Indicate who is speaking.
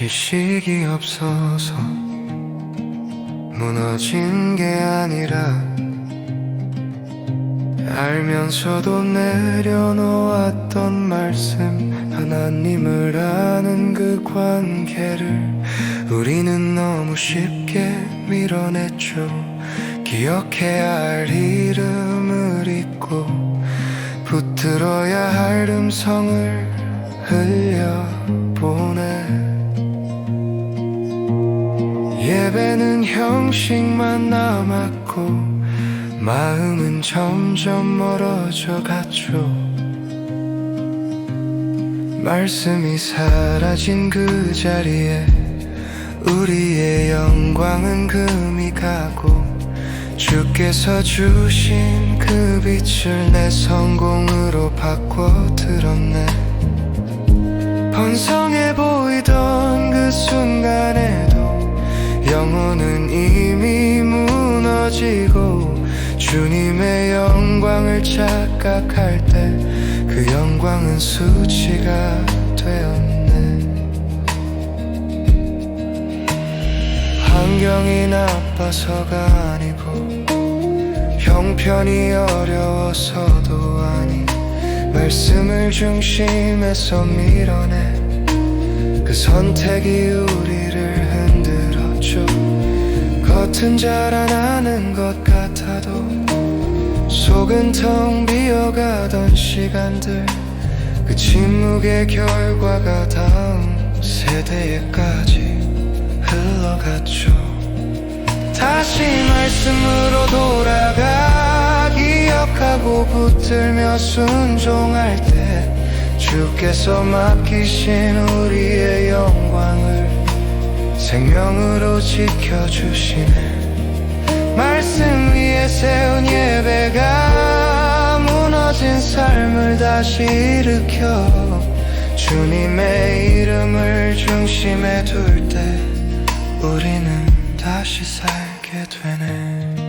Speaker 1: 지식이 없어서 무너진 게 아니라 알면서도 내려놓았던 말씀 하나님을 아는 그 관계를 우리는 너무 쉽게 밀어냈죠. 기억해야 할 이름을 잊고 붙들어야 할 음성을 흘려보내 예배는 형식만 남았고 마음은 점점 멀어져 갔죠. 말씀이 사라진 그 자리에 우리의 영광은 금이 가고 주께서 주신 그 빛을 내 성공으로 바꿔 들었네 무너지고 주님의 영광을 착각할 때 그 영광은 수치가 되었네. 환경이 나빠서가 아니고 형편이 어려워서도 아니 말씀을 중심에서 밀어내 그 선택이 우리를 겉은 자라나는 것 같아도 속은 텅 비어가던 시간들 그 침묵의 결과가 다음 세대에까지 흘러갔죠. 다시 말씀으로 돌아가 기억하고 붙들며 순종할 때 주께서 맡기신 우리의 영광을 생명으로 지켜주시 삶을 다시 일으켜 주님의 이름을 중심에 둘 때 우리는 다시 살게 되네